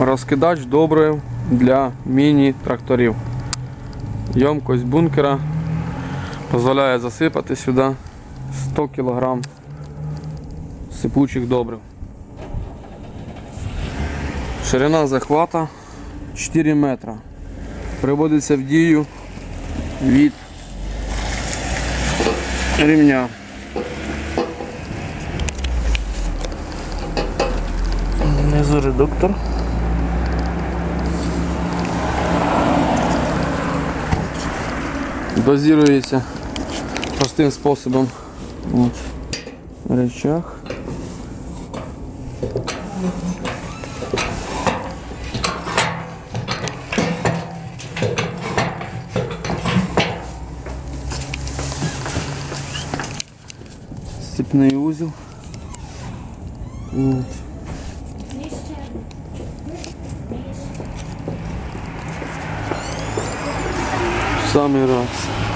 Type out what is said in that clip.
Розкидач добрив для міні-тракторів. Ємкость бункера дозволяє засипати сюди 100 кг сипучих добрив. Ширина захвата 4 метра. Приводиться в дію від рівня. Внизу редуктор. Дозирується простим способом. От. Речах. Сцепний узел. От. Самий раз.